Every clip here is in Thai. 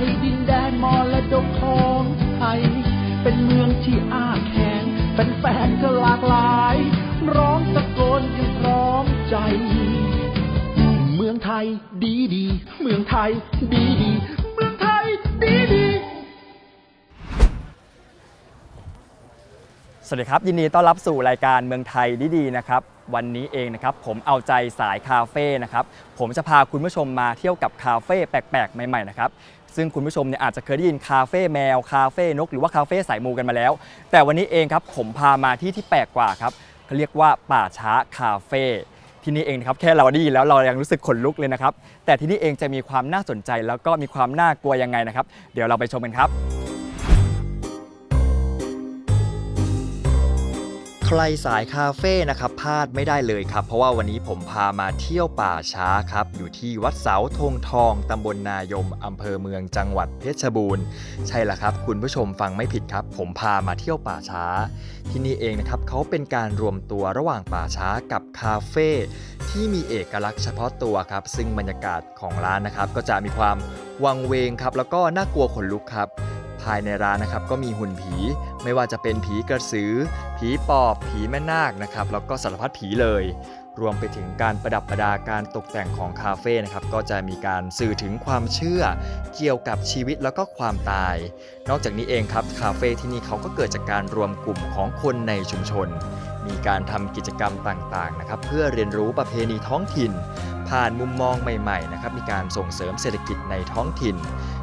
ในดินแดนมรดกของไทย เป็นเมืองที่อ้าแขงแฟนก็หลากหลาย ร้องตะโกนกันพร้อมใจ เมืองไทยดีดีเมืองไทยดีดีเมืองไทยดีดีสวัสดีครับ ยินดีต้อนรับสู่รายการเมืองไทยดีๆนะครับวันนี้เองนะครับผมเอาใจสายคาเฟ่นะครับผมจะพาคุณผู้ชมมาเที่ยวกับคาเฟ่แปลกๆ ใหม่ๆนะครับ ซึ่งคุณผู้ชมเนี่ยอาจจะเคยได้ยินคาเฟ่แมว คาเฟ่นก หรือว่าคาเฟ่สายมูกันมาแล้ว แต่วันนี้เองครับผมพามาที่ที่แปลกกว่าครับเขาเรียกว่าป่าช้าคาเฟ่ที่นี่เองนะครับแค่เราได้ยินแล้วเรายังรู้สึกขนลุกเลยนะครับแต่ที่นี่เองจะมีความน่าสนใจแล้วก็มีความน่ากลัวยังไงนะครับ เดี๋ยวเราไปชมกันครับ ใครสายคาเฟ่นะครับพลาดไม่ได้เลยครับ เพราะว่าวันนี้ผมพามาเที่ยวป่าช้าครับ อยู่ที่วัดเสาธงทองตำบลนายมอำเภอเมืองจังหวัดเพชรบูรณ์ ใช่แล้วครับ คุณผู้ชมฟังไม่ผิดครับ ผมพามาเที่ยวป่าช้า ที่นี่เองนะครับเขาเป็นการรวมตัวระหว่างป่าช้ากับคาเฟ่ที่มีเอกลักษณ์เฉพาะตัวครับ ซึ่งบรรยากาศของร้านนะครับ ก็จะมีความวังเวงครับแล้วก็น่ากลัวขนลุกครับ ภายในร้านนะครับก็มีหุ่นผี ไม่ว่าจะเป็นผีกระสือ ผีปอบ ผีแม่นาคนะครับแล้วก็สารพัดผีเลย รวมไปถึงการประดับประดาการตกแต่งของคาเฟ่นะครับก็จะมีการสื่อถึงความเชื่อ เกี่ยวกับชีวิตแล้วก็ความตาย นอกจากนี้เองครับคาเฟ่ที่นี่เขาก็เกิดจากการรวมกลุ่มของคนในชุมชน มีการทำกิจกรรมต่างๆนะครับเพื่อเรียนรู้ประเพณีท้องถิ่น ผ่านมุมมองใหม่ๆนะครับมีการส่งเสริมเศรษฐกิจในท้องถิ่น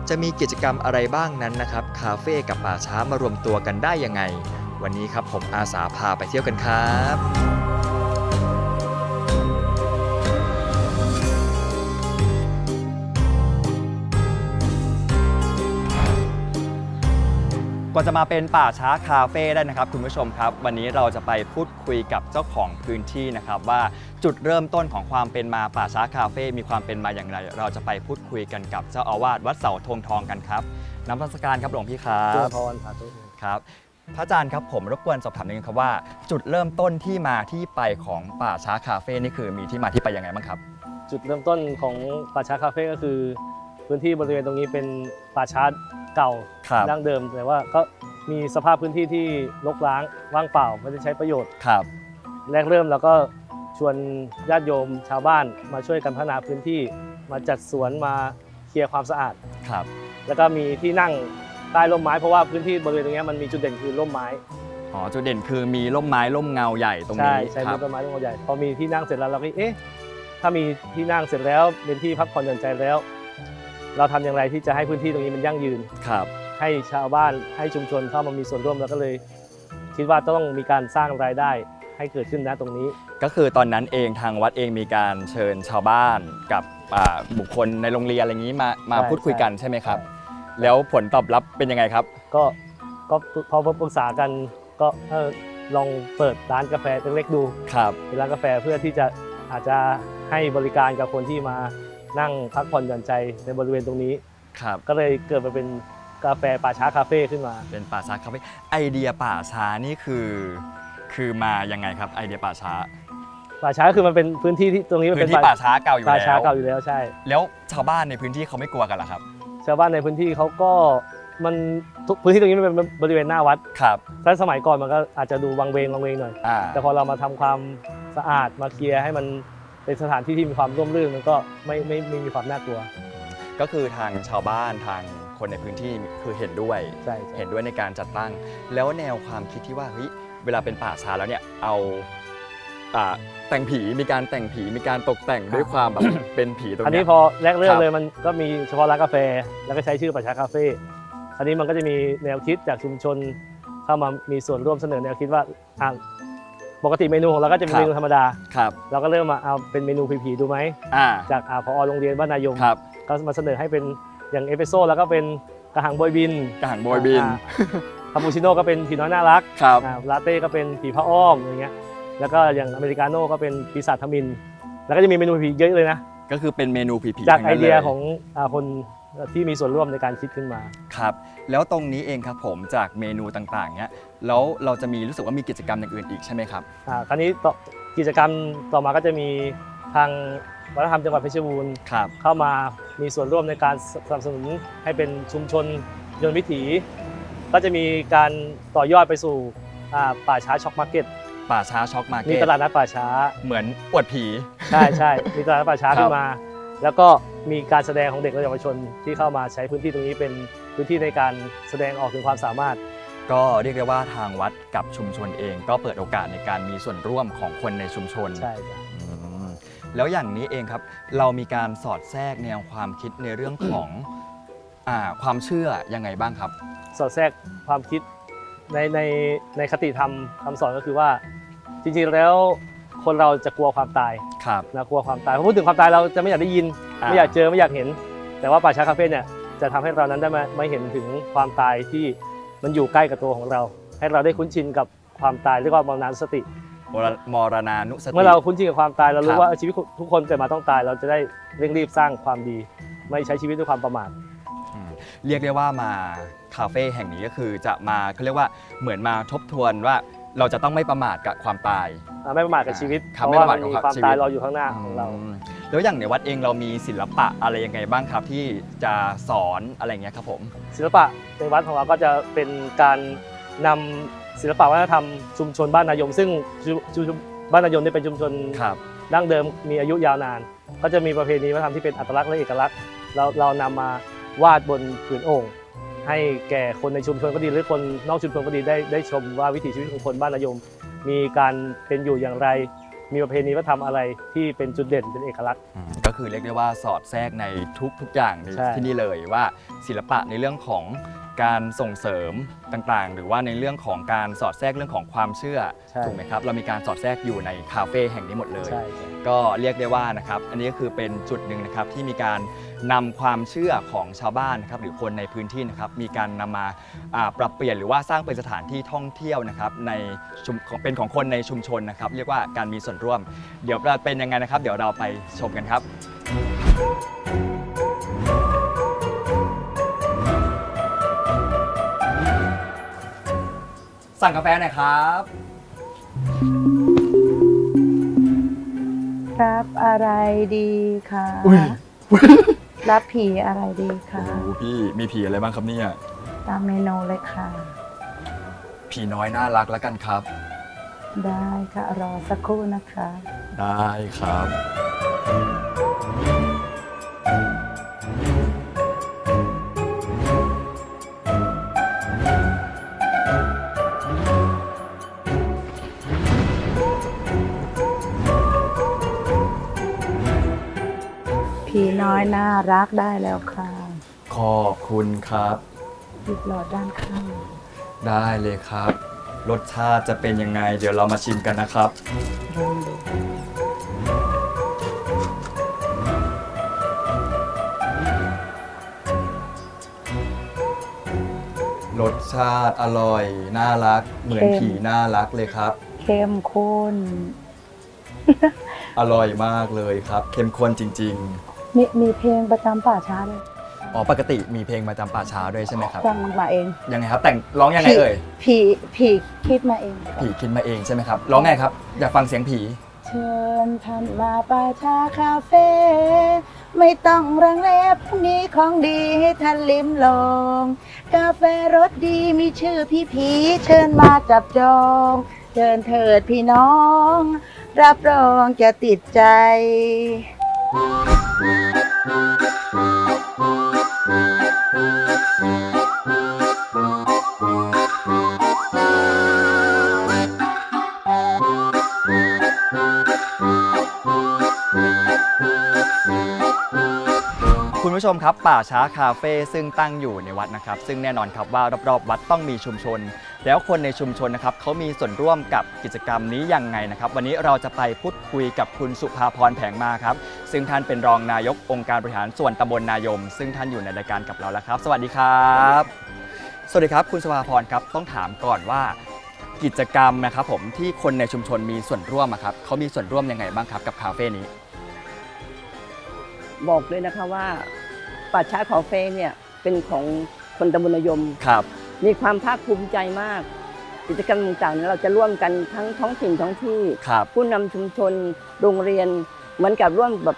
จะมีกิจกรรมอะไรบ้างนั้นนะครับคาเฟ่กับป่าช้ามารวมตัวกันได้ยังไง วันนี้ครับผมอาสาพาไปเที่ยวกันครับ กว่าจะมาเป็นป่าช้าคาเฟ่ได้นะครับคุณผู้ชมครับ วันนี้เราจะไปพูดคุยกับเจ้าของพื้นที่นะครับว่าจุดเริ่มต้นของความเป็นมาป่าช้าคาเฟ่มีความเป็นมาอย่างไร เราจะไปพูดคุยกันกับเจ้าอาวาสวัดเสาธงทองกันครับน้ำพัสการครับหลวงพี่ครัเพื่บอพรสาธุครับ พระอาจารย์ครับผมรบกวนสอบถามนิดนึงครับว่า จุดเริ่มต้นที่มาที่ไปของป่าช้าคาเฟ่นี่คือมีที่มาที่ไปยังไงบ้างครับ จุดเริ่มต้นของป่าช้าคาเฟ่ก็คือ พื้นที่บริเวณตรงนี้เป็นป่าช้า เก่าครับ ดั้งเดิมแต่ว่าก็มีสภาพพื้นที่ที่รกร้างว่างเปล่าไม่ได้ใช้ประโยชน์ ครับ แรกเริ่มเราก็ชวนญาติโยมชาวบ้านมาช่วยกันพัฒนาพื้นที่ มาจัดสวนมาเคลียร์ความสะอาด ครับ แล้วก็มีที่นั่งใต้ร่มไม้เพราะว่าพื้นที่บริเวณตรงนี้มันมีจุดเด่นคือร่มไม้อ๋อ จุดเด่นคือมีร่มไม้ร่มเงาใหญ่ตรงใช่นี้ใช่ครัมีบ ต้นไม้ต้นใหญ่พอมีที่นั่งเสร็จแล้วเราก็เอ๊ะถ้ามีที่นั่งเสร็จแล้วเป็นที่พักผ่อนหย่อนใจแล้ว เราทำอย่างไรที่จะให้พื้นที่ตรงนี้มันยั่งยืนครับให้ชาวบ้านให้ชุมชนเข้ามามีส่วนร่วมแล้วก็เลย คิดว่าต้องมีการสร้างรายได้ให้เกิดขึ้นนะตรงนี้ ก็คือตอนนั้นเองทางวัดเองมีการเชิญชาวบ้านกับอ่าบุคคลในโรงเรียนอะไรอย่างนี้มามาใช่พูดคุยกันใช่ใช่ไหมครับ แล้วผลตอบรับเป็นยังไงครับ ก็ก็พอปรึกษากันก็เออลองเปิดร้านกาแฟเล็กๆดูครับเป็นร้านกาแฟเพื่อที่จะอาจจะให้บริการกับคนที่มา นั่งพักผ่อนหย่อนใจในบริเวณตรงนี้ ครับ ก็เลยเกิดมาเป็นกาแฟป่าช้าคาเฟ่ขึ้นมา เป็นป่าช้าคาเฟ่ไอเดียป่าช้านี่คือ คือมายังไงครับไอเดียป่าช้าป่าช้าคือมันเป็นพื้นที่ที่ตรงนี้มันพื้เป็นนที่ป่าช้าเก่าอยู่ป่าแล้ช้าวเก่าอยู่แล้วใช่ แล้วชาวบ้านในพื้นที่เขาไม่กลัวกันเหรอครับ ชาวบ้านในพื้นที่เขาก็มันทุกพื้นที่ตรงนี้มันเป็นบริเวณหน้าวัดครับถ้าสมัยก่อนมันก็อาจจะดูวังเวงวังเวงหน่อย อ่าแต่พอเรามาทำความสะอาดมาเคลียร์ให้มัน เป็นสถานที่ที่มีความร่มรื่นมันก็ไม่ไม่ไม่มีความน่ากลัว ก็คือทางชาวบ้านทางคนในพื้นที่คือเห็นด้วยใช่ใช่เห็นด้วยในการจัดตั้ง แล้วแนวความคิดที่ว่าเฮ้ยเวลาเป็นป่าช้าแล้วเนี่ยเอาอ่าแต่งผีมีการแต่งผีมีการตกแต่งด้วยความแบบเป็นผีตรงอันเนี้นี้ยพอแรกเริ่คมรับเลยมันก็มีเฉพาะร้านกาแฟ แล้วก็ใช้ชื่อป่าช้าคาเฟ่อันนี้มันก็จะมีแนวคิดจากชุมชนเข้ามามีส่วนร่วมเสนอแนวคิดว่าอะ ปกติเมนูของเราก็จะเป็นเมนูธรรมดา ครับ เราก็เริ่มมาเอาเป็นเมนูผีๆดูไหม อ่า จากอาพอโรงเรียนบ้านนายมครับ ก็มาเสนอให้เป็นอย่างเอสเปรสโซ่แล้วก็เป็นกระหังบอยบินกระหังโบยบินอ่าคาปูชิโน่ก็เป็นผีน้อยน่ารักครับอ่าลาเต้ก็เป็นผีพระอ้อมอย่างเงี้ย แล้วก็อย่างอเมริกาโน่ก็เป็นปีศาจทมิน แล้วก็จะมีเมนูผีเยอะเลยนะ ก็คือเป็นเมนูผีๆจากทั้ไอนั้นลเดียของอ่าคน ที่มีส่วนร่วมในการคิดขึ้นมา ครับ แล้วตรงนี้เองครับผมจากเมนูต่างๆเนี้ยแล้วเราจะมีรู้สึกว่ามีกิจกรรมอย่างอื่นอีกใช่ไหมครับ อ่าคราวนี้ต่อกิจกรรมต่อมาก็จะมีทางวัฒนธรรมจังหวัดเพชรบูรณ์ครับ เข้ามามีส่วนร่วมในการสนับสนุนให้เป็นชุมชนยนต์วิถี ก็จะมีการต่อยอดไปสู่อ่าป่าช้าช็อกมาร์เก็ตป่าช้าช็อกมาร์มีเก็ตตลาดนัดป่าช้า เหมือนอวดผี ใช่ใช่มีตลาดนัดป่าช้าครับ ขึ้นมา แล้วก็มีการแสดงของเด็กและเยาวชนที่เข้ามาใช้พื้นที่ตรงนี้เป็นพื้นที่ในการแสดงออกถึงความสามารถ ก็เรียกได้ว่าทางวัดกับชุมชนเอง ก็เปิดโอกาสในการมีส่วนร่วมของคนในชุมชน ใช่จ้ะอืมแล้วอย่างนี้เองครับ เรามีการสอดแทรกแนวความคิดในเรื่องของอ่าความเชื่อยังไงบ้างครับ สอดแทรกความคิดในในในคติธรรมคำสอนก็คือว่าจริงๆแล้ว คนเราจะกลัวความตายครับ นะกลัวความตายพอพูดถึงความตายเราจะไม่อยากได้ยิน อ่า ไม่อยากเจอไม่อยากเห็น แต่ว่าป่าช้าคาเฟ่เนี่ยจะทำให้เรานั้นได้มาไม่เห็นถึงความตายที่มันอยู่ใกล้กับตัวของเรา ให้เราได้คุ้นชินกับความตายเรียกว่ามรณสติ มรมรณานุสติ เมื่อเราคุ้นชินกับความตายเราครู้รับ ว่าชีวิตทุกคนเกิดมาต้องตาย เราจะได้เร่งรีบสร้างความดี ไม่ใช้ชีวิตด้วยความประมาท อืมเรียกได้ว่ามาคาเฟ่แห่งนี้ก็คือจะมาเขาเรียกว่าเหมือนมาทบทวนว่า เราจะต้องไม่ประมาทกับความตาย อ่าไม่ประมาทกับชีวิตครับเพราะว่าไม่มันประมาทกับมีความชีวิต ตายรออยู่ข้างหน้าของเรา อืมแล้วอย่างในวัดเองเรามีศิลปะอะไรยังไงบ้างครับที่จะสอนอะไรอย่างเงี้ยครับผม ศิลปะในวัดของเราก็จะเป็นการนำศิลปะวัฒนธรรมชุมชนบ้านนายม ซึ่งชุมชุมบ้านนายมเนี่ยเป็นชุมชนครับ ดั้งเดิมมีอายุยาวนาน ก็จะมีประเพณีวัฒนธรรมที่เป็นอัตลักษณ์และเอกลักษณ์เราเรานำมาวาดบนผืนโอ่ง ให้แก่คนในชุมชนก็ดีหรือคนนอกชุมชนก็ดีได้ได้ชมว่าวิถีชีวิตของคนบ้านนายม มีการเป็นอยู่อย่างไร มีประเพณีวัฒนธรรมอะไรที่เป็นจุดเด่นเป็นเอกลักษณ์ อืมก็คือเรียกได้ว่าสอดแทรกในทุกทุกอย่างในใช่ ที่นี่เลยว่าศิลปะในเรื่องของการส่งเสริมต่างๆ หรือว่าในเรื่องของการสอดแทรกเรื่องของความเชื่อใช่ถูกไหมครับ เรามีการสอดแทรกอยู่ในคาเฟ่แห่งนี้หมดเลย ใช่ใช่ก็เรียกได้ว่านะครับ อันนี้ก็คือเป็นจุดหนึ่งนะครับที่มีการ นำความเชื่อของชาวบ้านนะครับหรือคนในพื้นที่นะครับมีการนำมาอ่าปรับเปลี่ยนหรือว่าสร้างเป็นสถานที่ท่องเที่ยวนะครับในชุมของเป็นของคนในชุมชนนะครับ เรียกว่าการมีส่วนร่วม เดี๋ยวเราเป็นยังไงนะครับ เดี๋ยวเราไปชมกันครับ สั่งกาแฟหน่อยครับรับอะไรดีคะอุ๊ย รับผีอะไรดีคะโอ้โหพี่มีผีอะไรบ้างครับเนี่ย ตามเมนูเลยค่ะ ผีน้อยน่ารักแล้วกันครับ ได้ค่ะรอสักครู่นะคะ ได้ครับ น้อยน่ารักได้แล้วค่ะขอบคุณครับ หยิบหลอดด้านข้าง ได้เลยครับ รสชาติจะเป็นยังไง เดี๋ยวเรามาชิมกันนะครับลองดูรสชาติอร่อย น่ารัก เหมือนผีน่ารักเลยครับ เข้มข้นอร่อยมากเลยครับ เข้มข้นจริง มีมีเพลงประจำป่าช้าเลยๆอ๋อปกติมีเพลงประจำป่าช้าด้วยใช่ไหมครับ ฟังมาเองยังไงครับ แต่งร้องยังไงเอ่ย ผีผีคิดมาเอง ผีคิดมาเองใช่ไหมครับ ร้องไงครับ อยากฟังเสียงผี เชิญท่านมาป่าช้าคาเฟ่ไม่ต้องรังเลพรุ่งนี้ของดีให้ท่านลิ้มลอง กาแฟรสดีมีชื่อพี่ผีเชิญมาจับจองเชิญเถิดพี่น้อง รับรองจะติดใจ คุ ผู้ชมครับ ป่าช้าคาเฟ่ซึ่งตั้งอยู่ในวัดนะครับ ซึ่งแน่นอนครับว่ารอบๆ วัดต้องมีชุมชน แล้วคนในชุมชนนะครับเขามีส่วนร่วมกับกิจกรรมนี้ยังไงนะครับ วันนี้เราจะไปพูดคุยกับคุณสุภาพรแผงมาครับ ซึ่งท่านเป็นรองนายกองค์การบริหารส่วนตำบลนายม ซึ่งท่านอยู่ในรายการกับเราแล้วครับ สวัสดีครับ สวัสดีครับ คุณสุภาพรครับต้องถามก่อนว่า กิจกรรมนะครับผมที่คนในชุมชนมีส่วนร่วมอะครับเขามีส่วนร่วมยังไงบ้างครับกับคาเฟ่นี้ บอกเลยนะคะว่า ป่าช้าคาเฟ่เนี่ยเป็นของคนตำบลนายม ครับ มีความภาคภูมิใจมาก กิจกรรมต่างๆเนี่ยเราจะร่วมกันทั้งท้องถิ่นท้องที่ ครับ ผู้นำชุมชนโรงเรียนเหมือนกับร่วมแบบ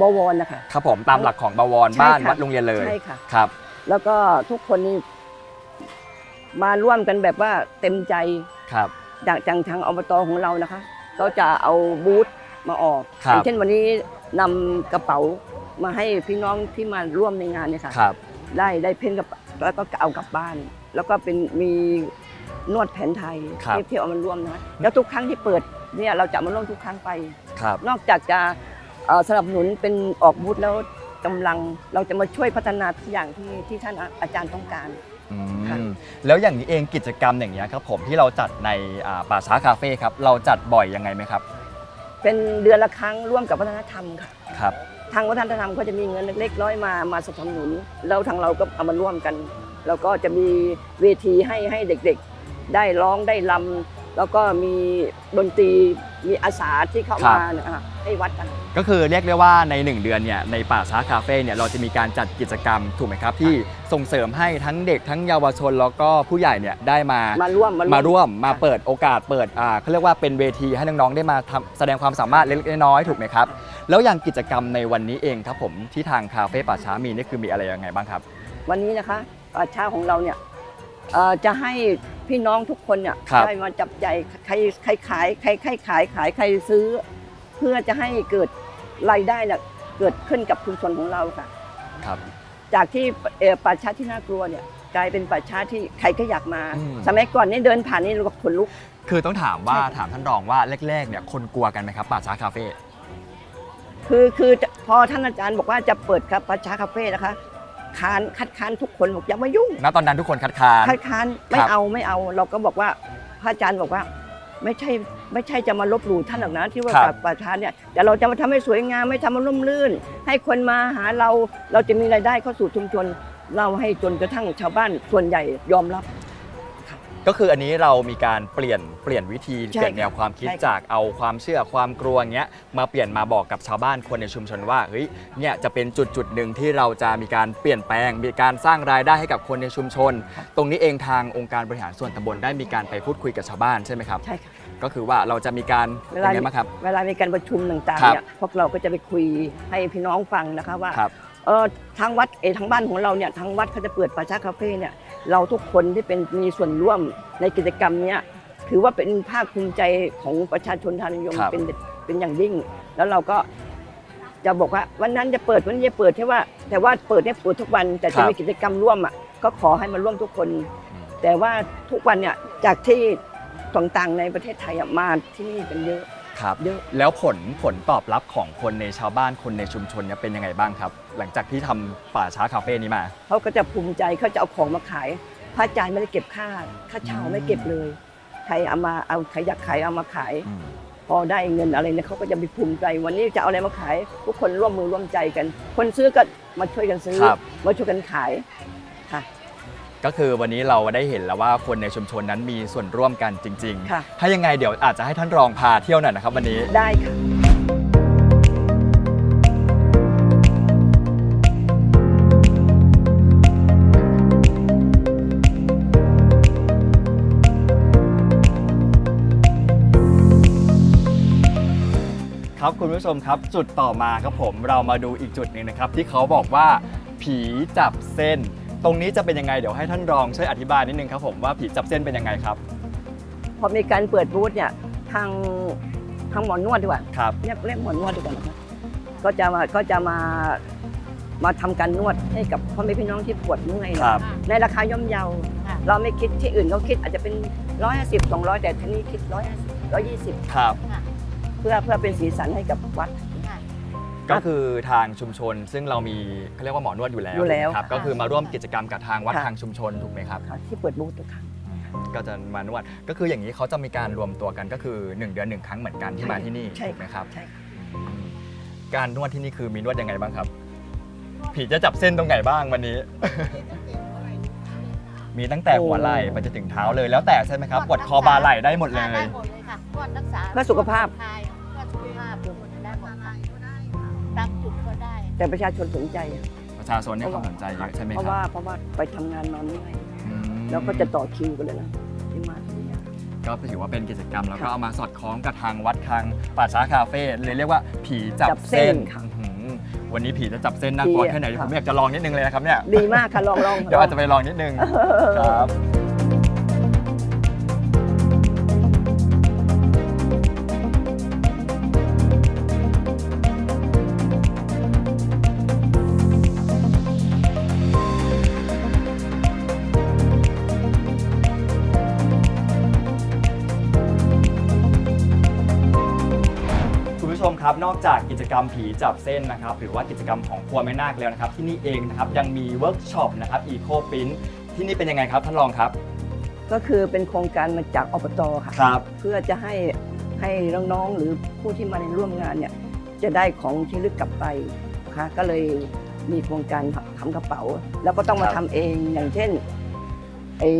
บวรนะคะ ครับผมตามหลักของบวรใช่บ้านค่ะวัดโรงเรียนเลยใช่ค่ะ ครับ แล้วก็ทุกคนนี่มาร่วมกันแบบว่าเต็มใจครับ จากจังทางอบตของเรานะคะ ก็จะเอาบูธมาออกครับ อย่างเช่นวันนี้นำกระเป๋า มาให้พี่น้องที่มาร่วมในงานเนี่ยค่ะครับ ได้ได้เพ้นกับแล้วก็เอากลับบ้าน แล้วก็เป็นมีนวดแผนไทยครับที่ที่เอามาร่วมนะแล้วทุกครั้งที่เปิดเนี่ยเราจะมาร่วมทุกครั้งไป ครับ นอกจากจะเอ่อสนับสนุนเป็นออกบูธแล้วกำลังเราจะมาช่วยพัฒนาทุกอย่างที่ที่ท่านอาจารย์ต้องการ อืค่ะ มแล้วอย่างนี้เองกิจกรรมอย่างนี้ยครับผมที่เราจัดในอ่าป่าช้าคาเฟ่ครับเราจัดบ่อยยังไงไหมครับเป็นเดือนละครั้งร่วมกับวัฒนธรรมค่ะ ครับ ทางวัฒนธรรมก็จะมีเงินเล็กๆน้อยมามาสนับสนุนแล้วทางเราก็เอามาร่วมกัน แล้วก็จะมีเวทีให้ให้เด็กๆ ได้ร้องได้ลำ แล้วก็มีดนตรีมีอาสาที่เข้ามาเนี่ยอะให้วัดกัน ก็คือเรียกได้ว่าใน 1 เดือนเนี่ยในป่าช้าคาเฟ่เนี่ยเราจะมีการจัดกิจกรรมถูกไหมครับที่ส่งเสริมให้ทั้งเด็กทั้งเยาวชนแล้วก็ผู้ใหญ่เนี่ยได้มามาร่วมมาร่วมมาค่ะเปิดโอกาสเปิดอ่าเขาเรียกว่าเป็นเวทีให้น้องๆได้มาทำแสดงความสามารถเล็กๆน้อยๆถูกไหมครับแล้วอย่างกิจกรรมในวันนี้เองครับผมที่ทางคาเฟ่ป่าช้ามีนี่คือมีอะไรยังไงบ้างครับ วันนี้นะคะป่าช้าของเราเนี่ยเอ่อจะให้ พี่น้องทุกคนเนี่ยครับได้มาจับใจายใครใครขายใครใครขายขายใครซื้อ เพื่อจะให้เกิดรายได้เนี่ยเกิดขึ้นกับชุมชนของเราค่ะ ครับ จากที่เอ่อป่าช้าที่น่ากลัวเนี่ยกลายเป็นป่าช้าที่ใครก็อยากมา อืม สมัยก่อนนี่เดินผ่านนี่เราก็ขนลุก คือต้องถามว่าใช่ค่ะ ถามท่านรองว่าแรกๆเนี่ยคนกลัวกันไหมครับป่าช้าคาเฟ่ คือคือจะพอท่านอาจารย์บอกว่าจะเปิดครับป่าช้าคาเฟ่นะคะ ค้านคัดค้านทุกคนบอกอย่ามายุ่งณตอนนั้นทุกคนคัดค้าน คัดค้านไม่ครับเอาไม่เอา เราก็บอกว่าพระอาจารย์บอกว่า ไม่ใช่ไม่ใช่จะมาลบหลู่ท่านหรอกนะที่ว่าครับ ป่าช้าเนี่ยแต่เราจะมาทำให้สวยงามไม่ทำให้ร่มรื่น ให้คนมาหาเราเราจะมีรายได้เข้าสู่ชุมชน เราให้จนกระทั่งชาวบ้านส่วนใหญ่ยอมรับ ก็คืออันนี้เรามีการเปลี่ยนเปลี่ยนวิธีใช่เปลี่ยนแนวความคิดใช่ค่ะ จากเอาความเชื่อความกลัวเงี้ยมาเปลี่ยนมาบอกกับชาวบ้านคนในชุมชนว่าเฮ้ยเนี่ยจะเป็นจุดจุดหนึ่งที่เราจะมีการเปลี่ยนแปลง มีการสร้างรายได้ให้กับคนในชุมชน ตรงนี้เองทางองค์การบริหารส่วนตำบลได้มีการไปพูดคุยกับชาวบ้านใช่ไหมครับ ใช่ค่ะ ก็คือว่าเราจะมีการเวลา ยังไงบ้างครับ เวลามีการประชุมต่างครัๆบเนี่ยพวกเราก็จะไปคุยให้พี่น้องฟังนะคะว่าครับ เออทางวัดเออทางบ้านของเราเนี่ยทางวัดเขาจะเปิดป่าช้าคาเฟ่เนี่ย เราทุกคนที่เป็นมีส่วนร่วมในกิจกรรมเนี้ยถือว่าเป็นภาคภูมิใจของประชาชนทานนิยมครับเป็นเป็นอย่างยิ่ง แล้วเราก็จะบอกว่าวันนั้นจะเปิดวันนี้จะเปิดใช่ว่า แต่ว่าเปิดเนี่ยเปิดทุกวันแต่ครัจะบมีกิจกรรมร่วมอะก็ขอให้มาร่วมทุกคน แต่ว่าทุกวันเนี่ยจากที่ต่างๆในประเทศไทยอะมาที่นี่กันเยอะครับเยอะแล้วผลผลตอบรับของคนในชาวบ้านคนในชุมชนเนี่ยเป็นยังไงบ้างครับ หลังจากที่ทำป่าช้าคาเฟ่นี้มา เขาก็จะภูมิใจเขาจะเอาของมาขาย พระอาจารย์ไม่ได้เก็บค่า ค่าเช่าอืมไม่เก็บเลย ใครเอามาเอาใครอยากขายเอามาขาย พอได้เงินอะไรเนี่ยเขาก็จะมีภูมิใจ วันนี้จะเอาอะไรมาขาย ทุกคนร่วมมือร่วมใจกัน คนซื้อก็มาช่วยกันซื้อ ครับ มาช่วยกันขายค่ะ ก็คือวันนี้เราได้เห็นแล้วว่าคนในชุมชนนั้นมีส่วนร่วมกันจริง ค่ะ ๆ ถ้ายังไงเดี๋ยวอาจจะให้ท่านรองพาเที่ยวหน่อยนะครับวันนี้ ได้ค่ะ ผู้ชมครับ จุดต่อมาครับผมเรามาดูอีกจุดหนึ่งนะครับ ที่เขาบอกว่าผีจับเส้น ตรงนี้จะเป็นยังไงเดี๋ยวให้ท่านรองช่วยอธิบายนิดนึงครับผมว่าผีจับเส้นเป็นยังไงครับพอมีการเปิดบูธเนี่ยทางทางหมอนวดดีกว่าครับเรียกเรียกหมอนวดดีกว่านะคะก็จะมาก็จะมามาทำการนวดให้กับพ่อแม่พี่น้องที่ปวดเมื่อยคนะรับ ในราคาย่อมเยาเราไม่คิดที่อื่นเขาคิดอาจจะเป็น 150 200 แต่ที่นี่คิด 150 120 ครับเพื่อเพื่อเป็นสีสันให้กับวัด ก็คือทางชุมชน ซึ่งเรามีเขาเรียกว่าหมอนวดอยู่แล้วอยู่แล้วครับก็คือมาร่วมกิจกรรมกับทางวัดค่ะ ทางชุมชนถูกไหมครับ ค่ะที่เปิดบูธทุกครั้ง ก็จะมานวดก็คืออย่างนี้เขาจะมีการรวมตัวกันก็คือ 1 เดือน1ครั้งเหมือนกันที่มาที่นี่ใช่ ถูกไหมครับ ใช่ค่ะอืมการนวดที่นี่คือมีนวดยังไงบ้างครับ ผีจะจับเส้นตรงไหนบ้างวันนี้ มีตั้งแต่หัวไหล่ไปจนถึงเท้าเลยแล้วแต่ใช่ไหมครับปวดคอบาไหล่ได้หมดเลย ได้หมดเลยค่ะนวดรักษาเพื่อสุขภาพคล แต่ประชาชนสนใจประชาชนให้ความสนใจเยอะใช่ไหมเพคราะรับว่าเพราะว่าไปทำงานมาไม่ไหวอืมแล้วก็จะต่อคิวกันเลยนะที่มาที่เนี่ยก็ถือว่าเป็นกิจกรรมแล้วก็ค่ะเอามาสอดคล้องกับทางวัดทางป่าช้าคาเฟ่เลยเรียกว่าผีจับจับเส้เส้นนค่ะอื้อหือวันนี้ผีจะจับเส้นน่ากลัวผีอะแค่ไหนเดี๋ยวผมค่ะอยากจะลองนิดนึงเลยนะครับเนี่ย ดีมากค่ะลองลอง เดี๋ยวอาจจะไปลองนิดนึงครับ คุณผู้ชมครับนอกจากกิจกรรมผีจับเส้นนะครับหรือว่ากิจกรรมของครัวแม่นาคแล้วนะครับที่นี่เองนะครับยังมีเวิร์กช็อปนะครับอีโคปินที่นี่เป็นยังไงครับท่านรองครับ ก็คือเป็นโครงการมาจากอบตค่ะครับ เพื่อจะให้ให้น้องๆหรือผู้ที่มาในร่วมงานเนี่ยจะได้ของที่ลึกกลับไปนะคะก็เลยมีโครงการทำกระเป๋า แล้วก็ต้องมาครัทำบเองอย่างเช่น ไอ้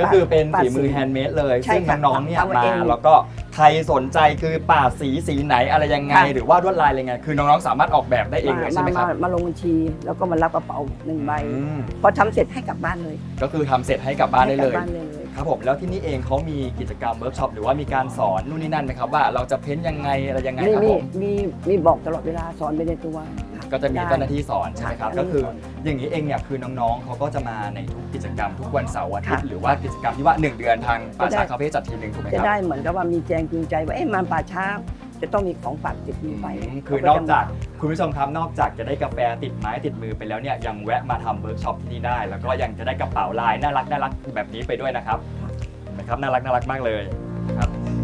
ก็คือเป็นปาดฝีมือสีแฮนด์เมดเลย ใช่ซึ่งค่ะน้องๆเนี่ยทำเอามาเอง แล้วก็ใครสนใจคือปาดสีสีไหนอะไรยังไงค่ะหรือว่าลวดลายอะไรไงคือน้องๆสามารถออกแบบได้เองเลยใช่ไหมครับมามาลงบัญชี แล้วก็มารับกระเป๋าหนึ่งใบอืมพอทำเสร็จให้กลับบ้านเลยก็คือทำเสร็จให้กลับบ้านได้เลยให้กลับบ้านได้เลย ครับผมแล้วที่นี่เองเขามีกิจกรรมเวิร์กช็อปหรือว่ามีการสอนนู่นนี่นั่นไหมครับว่าเราจะเพ้นยังไงอะไรยังไงมีครับมีผมมีมีบอกตลอดเวลาสอนไปในตัวค่ก็จะมีได้เจ้าหน้าที่สอนใช่ไหมครับค่ะก็คือสอนอย่างนี้เองเนี่ยคือน้องๆเขาก็จะมาในทุกกิจกรรมทุกวันเสาร์อาทิตย์ค่ะหรือว่ากิจกรรมที่ว่าหนึ่งเดือนทางป่าจะได้ช้าคาเฟ่จัดทีหนึ่งถูกไหมคจะรับ ได้เหมือนกับว่ามีแจงจูงใจว่าเอ๊ะมาป่าช้า จะต้องมีของฝากติดมือไปอืมคือนอกจากคุณผู้ชมครับนอกจากจะได้กาแฟติดไม้ติดมือไปแล้วเนี่ยยังแวะมาทำเวิร์กช็อปที่นี่ได้ แล้วก็ยังจะได้กระเป๋าลายน่ารักน่ารักแบบนี้ไปด้วยนะครับเห็นะครับน่ารักน่ารักมากเลยครับ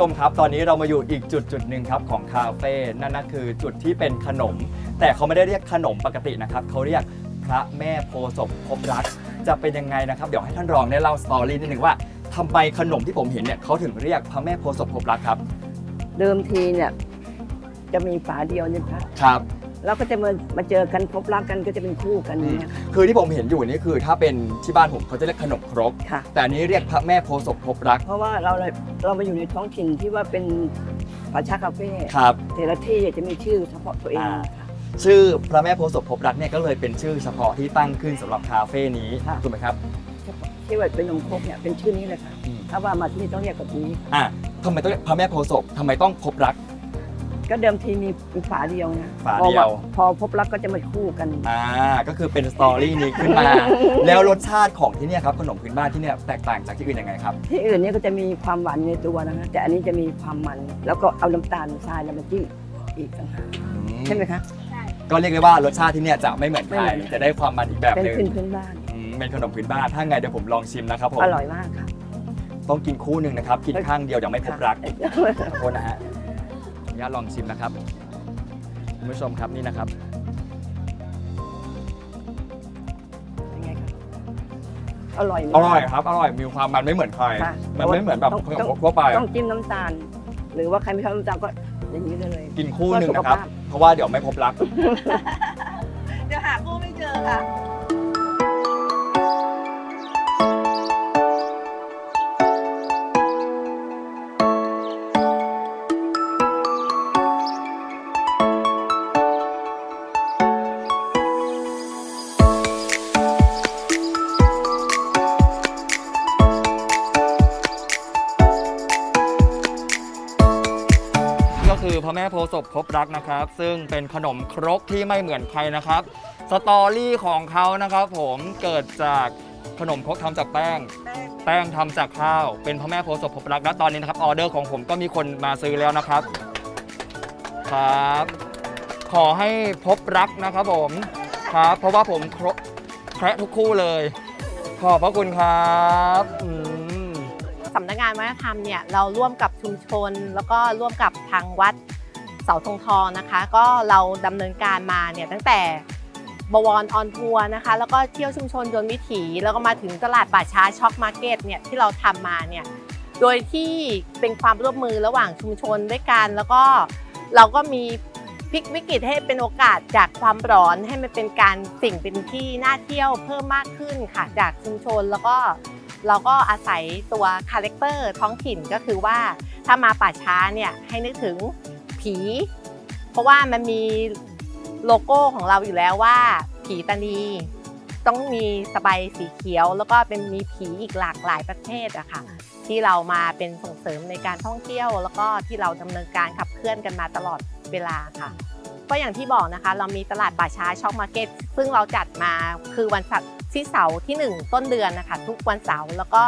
ชมครับ ตอนนี้เรามาอยู่อีกจุดจุดหนึ่งครับของคาเฟ่นั่นก็คือจุดที่เป็นขนม แต่เขาไม่ได้เรียกขนมปกตินะครับเขาเรียกพระแม่โพธิ์ศพพบรัก จะเป็นยังไงนะครับ เดี๋ยวให้ท่านรองได้เล่าสตอรี่นิดหนึ่งว่าทำไมขนมที่ผมเห็นเนี่ยเขาถึงเรียกพระแม่โพธิ์ศพพบรักครับ เดิมทีเนี่ยจะมีฝาเดียวเนี่ยค่ะครับ แล้วก็จะมามาเจอกันพบรักกันก็จะเป็นคู่กันเนี่ยค่ะ คือที่ผมเห็นอยู่นี่คือถ้าเป็นที่บ้านผมเขาจะเรียกขนมครก ค่ะ แต่อันนี้เรียกพระแม่โพธิ์ศพพบรักเพราะว่าเราเรามาอยู่ในท้องถิ่นที่ว่าเป็นป่าช้าคาเฟ่ครับ แต่ละที่จะมีชื่อเฉพาะตัวเองอ่า ค่ะ ชื่อพระแม่โพธิ์ศพพบรักเนี่ยก็เลยเป็นชื่อเฉพาะที่ตั้งขึ้นสำหรับคาเฟ่นี้ค่ะ ถูกไหมครับเฉพาะที่ว่าเป็นนมครกเนี่ยเป็นชื่อนี้เลยค่ะ อืมถ้าว่ามาที่นี่ต้องเรียกแบบนี้ อะทำไมต้องเรียกพระแม่โพธิ์ศพทำไมต้องพบรัก ก็เดิมทีมีมีฝาเดียวนะฝาเดียว พอพอพบรักก็จะมาคู่กัน อ่าก็คือเป็นสตอรี่นี้ขึ้นมา แล้วรสชาติของที่เนี่ยครับขนมพื้นบ้านที่เนี่ยแตกต่างจากที่อื่นยังไงครับ ที่อื่นเนี่ยก็จะมีความหวานในตัวนะคะแต่อันนี้จะมีความมัน แล้วก็เอาน้ำตาลทรายแล้วมาจิ้มอีกต่างหากใช่ไหมคะก็เรียกได้ว่ารสชาติที่เนี่ยจะไม่เหมือนใครไม่เหมือนจะได้ความมันอีกแบบเป็นหนึ่งพื้นพื้นบ้านอืมเป็นขนมพื้นบ้านถ้าไงเดี๋ยวผมลองชิมนะครับผมอร่อยมากค่ะต้องกินคู่หนึ่งนะครับกินข้างเดียวเดี๋ยวไม่พบรักค่ะขอโทษนะฮะขออนุ ญาตลองชิมนะครับคุณผู้ชมครับนี่นะครับยังไงคะอร่อยมากอร่อยครับ อร่อยมีความมันไม่เหมือนใคร ค่ะมันไม่เหมือนแบบต้องขนมทั่วไปต้องจิ้มน้ำตาล หรือว่าใครไม่ชอบน้ำตาลก็อย่างนี้ได้เลย กินคู่หนึ่งนะครับ เพื่อสุขภาพ เพราะว่าเดี๋ยวไม่พบรัก เดี๋ยวหาคู่ไม่เจอค่ะ ระแม่โพธิ์ศพพบรักนะครับ ซึ่งเป็นขนมครกที่ไม่เหมือนใครนะครับ สตอรี่ของเขานะครับ ผมเกิดจากขนมครกทำจากแป้ง แป้งทำจากข้าว เป็นพระแม่โพธิ์ศพพบรักและตอนนี้นะครับออเดอร์ของผมก็มีคนมาซื้อแล้วนะครับ ครับ ขอให้พบรักนะครับผมครับ เพราะว่าผมครแคระทุกคู่เลย ขอบพระคุณครับอืม สำนักงานวัฒนธรรมเนี่ยเราร่วมกับชุมชน แล้วก็ร่วมกับทางวัดเสาธงทองนะคะ ก็เราดำเนินการมาเนี่ยตั้งแต่บวรออนทัวร์นะคะ แล้วก็เที่ยวชุมชนยนต์วิถีแล้วก็มาถึงตลาดป่าช้าช็อกมาร์เก็ตเนี่ยที่เราทำมาเนี่ยโดยที่เป็นความร่วมมือระหว่างชุมชนด้วยกัน แล้วก็เราก็มีพลิกวิกฤตให้เป็นโอกาสจากความร้อนให้มันเป็นการสิ่งเป็นที่น่าเที่ยวเพิ่มมากขึ้นค่ะจากชุมชนแล้วก็เราก็อาศัยตัวคาแรคเตอร์ท้องถิ่นก็คือว่าถ้ามาป่าช้าเนี่ยให้นึกถึง ผี เพราะว่ามันมีโลโก้ของเราอยู่แล้วว่า ผีตานีต้องมีสบายสีเขียว แล้วก็เป็นมีผีอีกหลากหลายประเภทอะค่ะ ที่เรามาเป็นส่งเสริมในการท่องเที่ยว แล้วก็ที่เราดำเนินการขับเคลื่อนกันมาตลอดเวลาค่ะก็อย่างที่บอกนะคะ เรามีตลาดป่าช้าช็อกมาร์เก็ตซึ่งเราจัดมาคือวันเสาร์ที่เสาร์ที่ 1 ต้นเดือนนะคะ ทุกวันเสาร์แล้วก็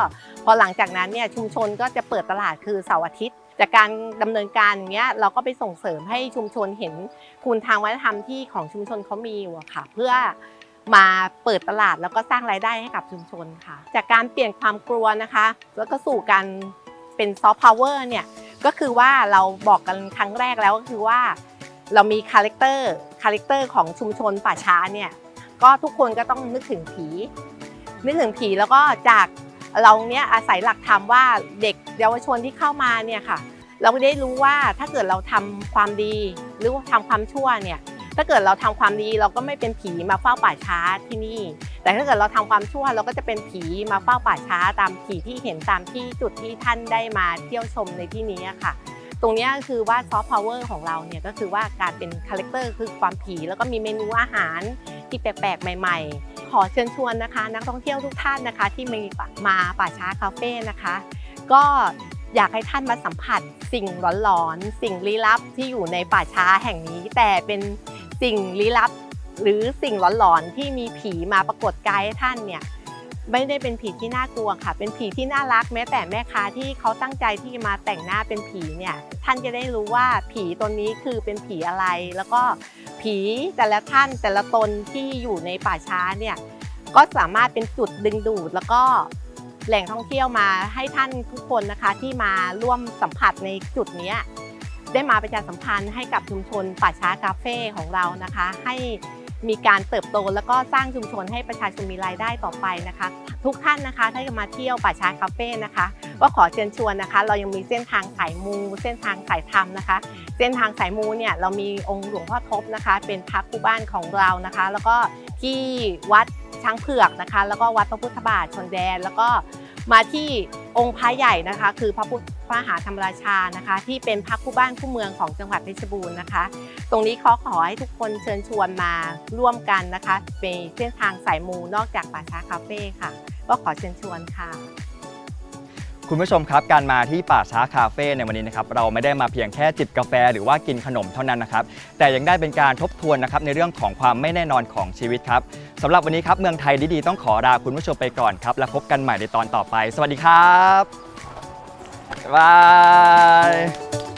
พอหลังจากนั้นเนี่ยชุมชนก็จะเปิดตลาดคือเสาร์อาทิตย์ จากการดำเนินการอย่างเงี้ยเราก็ไปส่งเสริมให้ชุมชนเห็นคุณทางวัฒนธรรมที่ของชุมชนเขามีอยู่ะค่ะ เพื่อมาเปิดตลาดแล้วก็สร้างรายได้ให้กับชุมชนค่ะ จากการเปลี่ยนความกลัวนะคะ แล้วก็สู่การเป็นซอฟต์พาวเวอร์เนี่ยก็คือว่าเราบอกกันครั้งแรกแล้วก็คือว่า เรามีคาแรคเตอร์คาแรคเตอร์ของชุมชนป่าช้าเนี่ยก็ทุกคนก็ต้องนึกถึงผีนึกถึงผีแล้วก็จาก เราเนี้ยอาศัยหลักธรรมว่าเด็กเยาวชนที่เข้ามาเนี่ยค่ะ เราได้รู้ว่าถ้าเกิดเราทำความดีหรือว่าทำความชั่วเนี่ยถ้าเกิดเราทำความดีเราก็ไม่เป็นผีมาเฝ้าป่าช้าที่นี่ แต่ถ้าเกิดเราทำความชั่วเราก็จะเป็นผีมาเฝ้าป่าช้าตามผีที่เห็นตามที่จุดที่ท่านได้มาเที่ยวชมในที่นี้อะค่ะ ตรงเนี้ยก็คือว่าซอฟต์พาวเวอร์ของเราเนี่ยก็คือว่าการเป็นคาแรคเตอร์คือความผีแล้วก็มีเมนูอาหารที่แปลกๆใหม่ ๆ ขอเชิญชวนนะคะ นักท่องเที่ยวทุกท่านนะคะ ที่มีมาป่าช้าคาเฟ่นะคะ ก็อยากให้ท่านมาสัมผัสสิ่งหลอนๆ สิ่งลี้ลับที่อยู่ในป่าช้าแห่งนี้ แต่เป็นสิ่งลี้ลับ หรือสิ่งหลอนๆที่มีผีมาปรากฏกายให้ท่านเนี่ย ไม่ได้เป็นผีที่น่ากลัวค่ะ เป็นผีที่น่ารักแม้แต่แม่ค้าที่เขาตั้งใจที่มาแต่งหน้าเป็นผีเนี่ยท่านจะได้รู้ว่าผีตนนี้คือเป็นผีอะไร แล้วก็ผีแต่ละท่านแต่ละตนที่อยู่ในป่าช้าเนี่ยก็สามารถเป็นจุดดึงดูด แล้วก็แหล่งท่องเที่ยวมาให้ท่านทุกคนนะคะ ที่มาร่วมสัมผัสในจุดนี้ได้มาประชาสัมพันธ์ให้กับชุมชนป่าช้าคาเฟ่ของเรานะคะ ให้ มีการเติบโตแล้วก็สร้างชุมชนให้ประชาชนมีรายได้ต่อไปนะคะ ทุกท่านนะคะถ้าจะมาเที่ยวป่าช้าคาเฟ่นะคะก็ขอเชิญชวนนะคะ เรายังมีเส้นทางสายมู เส้นทางสายธรรมนะคะ เส้นทางสายมูเนี่ยเรามีองค์หลวงพ่อทบนะคะ เป็นพระคู่บ้านของเรานะคะ แล้วก็ที่วัดช้างเผือกนะคะ แล้วก็วัดพระพุทธบาทชนแดน แล้วก็มาที่องค์พระใหญ่นะคะ คือพระพุทธ พระมหาธรรมราชานะคะ ที่เป็นพระคู่บ้านคู่เมืองของจังหวัดเพชรบูรณ์นะคะ ตรงนี้ขอขอให้ทุกคนเชิญชวนมาร่วมกันนะคะเป็นเส้นทางสายมูนอกจากป่าช้าคาเฟ่ค่ะ ก็ขอเชิญชวนค่ะ คุณผู้ชมครับการมาที่ป่าช้าคาเฟ่ในวันนี้นะครับเราไม่ได้มาเพียงแค่จิบกาแฟหรือว่ากินขนมเท่านั้นนะครับแต่ยังได้เป็นการทบทวนนะครับในเรื่องของความไม่แน่นอนของชีวิตครับสำหรับวันนี้ครับเมืองไทยดีๆต้องขอลาคุณผู้ชมไปก่อนครับ แล้วพบกันใหม่ในตอนต่อไป สวัสดีครับ บ๊ายบาย